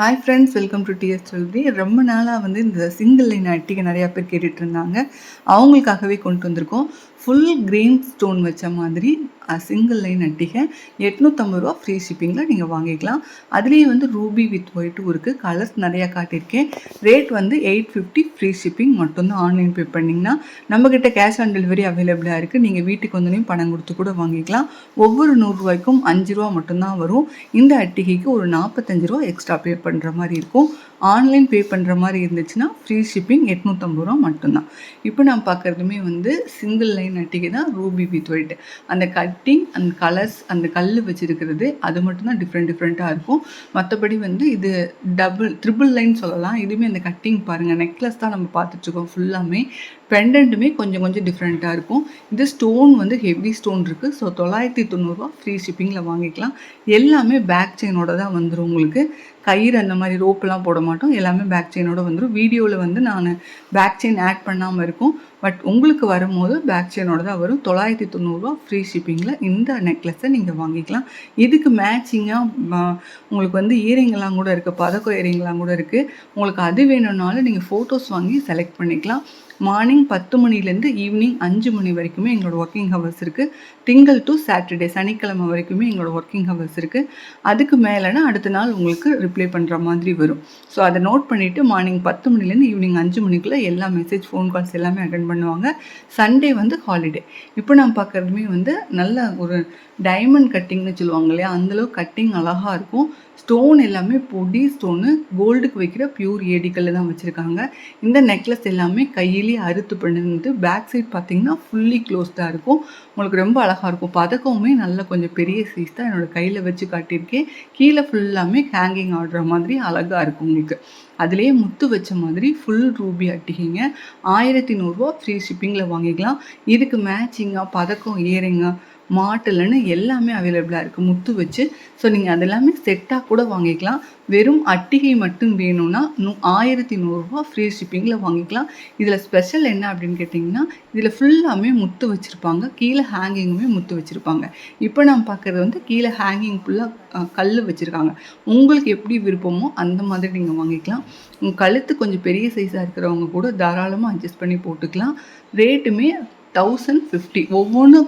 Hi friends welcome to TS Selvi ரொம்ப நாளாக வந்து இந்த சிங்கிள் லைன் அட்டிகை நிறையா பேர் கேட்டுட்ருந்தாங்க அவங்களுக்காகவே கொண்டு வந்திருக்கோம். ஃபுல் கிரீன் ஸ்டோன் வச்ச மாதிரி சிங்கிள் லைன் அட்டிகை எட்நூற்றம்பது ரூபா ஃப்ரீ ஷிப்பிங்கில் நீங்கள் வாங்கிக்கலாம். அதுலேயே வந்து ரூபி வித் ஒயிட்டும் இருக்குது கலர்ஸ் நிறையா காட்டியிருக்கேன். ரேட் வந்து எயிட் ஃபிஃப்டி ஃப்ரீ ஷிப்பிங் மட்டும்தான் ஆன்லைன் பே பண்ணிங்கன்னா நம்மக்கிட்ட கேஷ் ஆன் டெலிவரி அவைலபிளாக இருக்குது நீங்கள் வீட்டுக்கு வந்தோடனே பணம் கொடுத்து கூட வாங்கிக்கலாம். ஒவ்வொரு நூறுரூவாய்க்கும் அஞ்சு ரூபா மட்டும்தான் வரும். இந்த அட்டிகைக்கு ஒரு நாற்பத்தஞ்சு ரூபா எக்ஸ்ட்ரா பே பண்ணுற மாதிரி இருக்கும். ஆன்லைன் பே பண்ணுற மாதிரி இருந்துச்சுன்னா ஃப்ரீ ஷிப்பிங் எட்நூற்றம்பது ரூபா மட்டும்தான். இப்போ நான் பார்க்குறதுமே வந்து சிங்கிள் லைன் அட்டிக்கு தான் ரூபி வித் ஒயிட் அந்த கட்டிங் அந்த கலர்ஸ் அந்த கல் வச்சுருக்கிறது அது மட்டும்தான் டிஃப்ரெண்ட் டிஃப்ரெண்ட்டாக இருக்கும். மற்றபடி வந்து இது டபுள் ட்ரிபிள் லைன் சொல்லலாம். இதுவுமே அந்த கட்டிங் பாருங்கள் நெக்லஸ் தான் நம்ம பார்த்துட்ருக்கோம் ஃபுல்லாமே பெண்டன்ட்டுமே கொஞ்சம் கொஞ்சம் டிஃப்ரெண்ட்டாக இருக்கும். இது ஸ்டோன் வந்து ஹெவி ஸ்டோன் இருக்குது ஸோ தொள்ளாயிரத்தி தொண்ணூறுரூவா ஃப்ரீ ஷிப்பிங்கில் வாங்கிக்கலாம். எல்லாமே பேக் செயினோட தான் வந்துடும் உங்களுக்கு. கயிறு அந்த மாதிரி ரோப்பெலாம் போட மாட்டோம். எல்லாமே பேக் செயினோட வந்துடும் வீடியோவில் வந்து நான் பேக் செயின் ஆட் பண்ணாமல் இருக்கும். பட் உங்களுக்கு வரும்போது பேக் செயினோட தான் வரும். தொள்ளாயிரத்தி தொண்ணூறுரூவா ஃப்ரீ ஷிப்பிங்கில் இந்த நெக்லஸை நீங்கள் வாங்கிக்கலாம். இதுக்கு மேட்சிங்காக உங்களுக்கு வந்து இயரிங்லாம் கூட இருக்குது பதக்கம் இயரிங்லாம் கூட இருக்குது உங்களுக்கு அது வேணும்னாலும் நீங்கள் ஃபோட்டோஸ் வாங்கி செலக்ட் பண்ணிக்கலாம். மார்னிங் பத்து மணிலேருந்து ஈவினிங் அஞ்சு மணி வரைக்குமே எங்களோட ஒர்க்கிங் ஹவர்ஸ் இருக்குது திங்கள் டு சாட்டர்டே சனிக்கிழமை வரைக்குமே எங்களோட ஒர்க்கிங் ஹவர்ஸ் இருக்குது அதுக்கு மேலேனா அடுத்த நாள் உங்களுக்கு ரிப்ளை பண்ணுற மாதிரி வரும். ஸோ அதை நோட் பண்ணிவிட்டு மார்னிங் பத்து மணிலேருந்து ஈவினிங் அஞ்சு மணிக்குள்ளே எல்லா மெசேஜ் ஃபோன் கால்ஸ் எல்லாமே அட்டன் பண்ணுவாங்க. சண்டே வந்து ஹாலிடே இப்போ நான் பார்க்குறதுமே வந்து நல்ல ஒரு டைமண்ட் கட்டிங்னு சொல்லுவாங்க இல்லையா? அந்தளவு கட்டிங் அழகாக இருக்கும். ஸ்டோன் எல்லாமே பொடி ஸ்டோனு கோல்டுக்கு வைக்கிற பியூர் ஏடிக்கல்ல தான் வச்சுருக்காங்க. இந்த நெக்லஸ் எல்லாமே கையிலேயே அறுத்து பண்ணிருந்து பேக் சைட் பார்த்தீங்கன்னா ஃபுல்லி க்ளோஸ்டாக இருக்கும். உங்களுக்கு ரொம்ப அழகாக இருக்கும். பதக்கமுமே நல்ல கொஞ்சம் பெரிய சைஸ் தான் என்னோடய கையில் வச்சு காட்டியிருக்கேன். கீழே ஃபுல்லாமே ஹேங்கிங் ஆடுற மாதிரி அழகாக இருக்கும் உங்களுக்கு. அதுலேயே முத்து வச்ச மாதிரி ஃபுல் ரூபி அட்டிகைங்க. ஆயிரத்தி நூறுரூவா ஃப்ரீ ஷிப்பிங்கில் வாங்கிக்கலாம். இதுக்கு மேட்சிங்காக பதக்கம் ஏறுங்க மாட்டலன்னு எல்லாமே அவைலபிளாக இருக்குது முத்து வச்சு. ஸோ நீங்கள் அதெல்லாமே செட்டாக கூட வாங்கிக்கலாம். வெறும் அட்டிகை மட்டும் வேணும்னா நூ ஆயிரத்தி நூறுரூவா ஃப்ரீ ஷிப்பிங்கில் வாங்கிக்கலாம். இதில் ஸ்பெஷல் என்ன அப்படின்னு கேட்டிங்கன்னா இதில் ஃபுல்லாமே முத்து வச்சுருப்பாங்க. கீழே ஹேங்கிங்குமே முத்து வச்சுருப்பாங்க. இப்போ நான் பார்க்குறது வந்து கீழே ஹேங்கிங் ஃபுல்லாக கல் வச்சுருக்காங்க. உங்களுக்கு எப்படி விருப்பமோ அந்த மாதிரி நீங்கள் வாங்கிக்கலாம். உங்கள் கழுத்து கொஞ்சம் பெரிய சைஸாக இருக்கிறவங்க கூட தாராளமாக அட்ஜஸ்ட் பண்ணி போட்டுக்கலாம். ரேட்டுமே தௌசண்ட் ஃபிஃப்டி ஒவ்வொன்று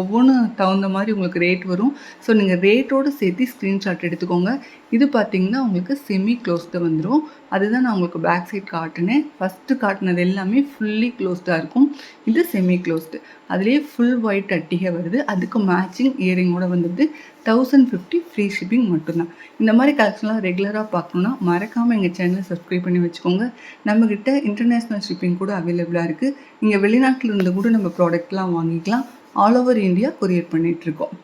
ஒவ்வொன்று தகுந்த மாதிரி உங்களுக்கு ரேட் வரும். ஸோ நீங்கள் ரேட்டோடு சேர்த்து ஸ்க்ரீன்ஷாட் எடுத்துக்கோங்க. இது பார்த்தீங்கன்னா உங்களுக்கு செமி க்ளோஸ்டு வந்துடும் அதுதான் நான் உங்களுக்கு பேக் சைட் காட்டினேன். ஃபஸ்ட்டு காட்டினது எல்லாமே ஃபுல்லி க்ளோஸ்டாக இருக்கும். இது செமி க்ளோஸ்டு அதுலேயே ஃபுல் ஒயிட் அட்டிகை வருது. அதுக்கு மேட்சிங் இயரிங்கோட வந்துடுது தௌசண்ட் ஃபிஃப்டி ஃப்ரீ ஷிப்பிங் மட்டும்தான். இந்த மாதிரி கலெக்ஷன்லாம் ரெகுலராக பார்க்கணுன்னா மறக்காமல் எங்கள் சேனலை சப்ஸ்கிரைப் பண்ணி வச்சுக்கோங்க. நம்மக்கிட்ட இன்டர்நேஷ்னல் ஷிப்பிங் கூட அவைலபிளாக இருக்குது நீங்கள் வெளிநாட்டில் இருந்து கூட நம்ம ப்ராடக்ட்லாம் வாங்கிக்கலாம். ஆல் ஓவர் இந்தியா கொரியர் பண்ணிகிட்ருக்கோம்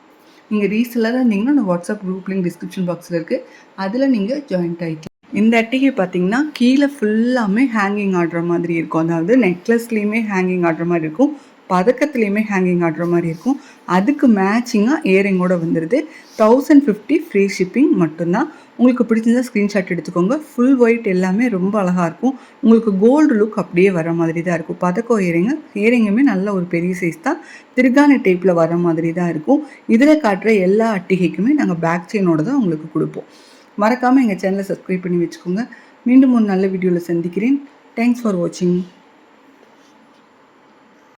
நீங்கள் ரீசெல்லராக இருந்தீங்கன்னா நான் வாட்ஸ்அப் குரூப் லிங்க் டிஸ்கிரிப்ஷன் பாக்ஸில் இருக்குது அதில் நீங்கள் ஜாயின்ட் ஆகிக்கலாம் இந்த அட்டிகை பார்த்தீங்கன்னா கீழே ஃபுல்லாமே ஹேங்கிங் ஆடுற மாதிரி இருக்கும். அதாவது நெக்லஸ்லேயுமே ஹேங்கிங் ஆடுற மாதிரி இருக்கும். பதக்கத்துலேயுமே ஹேங்கிங் ஆடுற மாதிரி இருக்கும். அதுக்கு மேட்சிங்காக இயரிங்கோடு வந்துடுது தௌசண்ட் ஃபிஃப்டி ஃப்ரீ ஷிப்பிங் மட்டும்தான். உங்களுக்கு பிடிச்சிருந்தா ஸ்க்ரீன்ஷாட் எடுத்துக்கோங்க. ஃபுல் ஒயிட் எல்லாமே ரொம்ப அழகாக இருக்கும். உங்களுக்கு கோல்டு லுக் அப்படியே வர மாதிரி தான் இருக்கும். பதக்கம் இயரிங்கு இயரிங்குமே நல்ல ஒரு பெரிய சைஸ் தான். திருகாணி டைப்பில் வர மாதிரி தான் இருக்கும். இதில் காட்டுற எல்லா அட்டிகைக்குமே நாங்கள் பேக் செயினோட தான் உங்களுக்கு கொடுப்போம். மறக்காமல் எங்கள் சேனலை சப்ஸ்கிரைப் பண்ணி வச்சுக்கோங்க. மீண்டும் ஒரு நல்ல வீடியோவில் சந்திக்கிறேன். தேங்க்ஸ் ஃபார் வாட்சிங்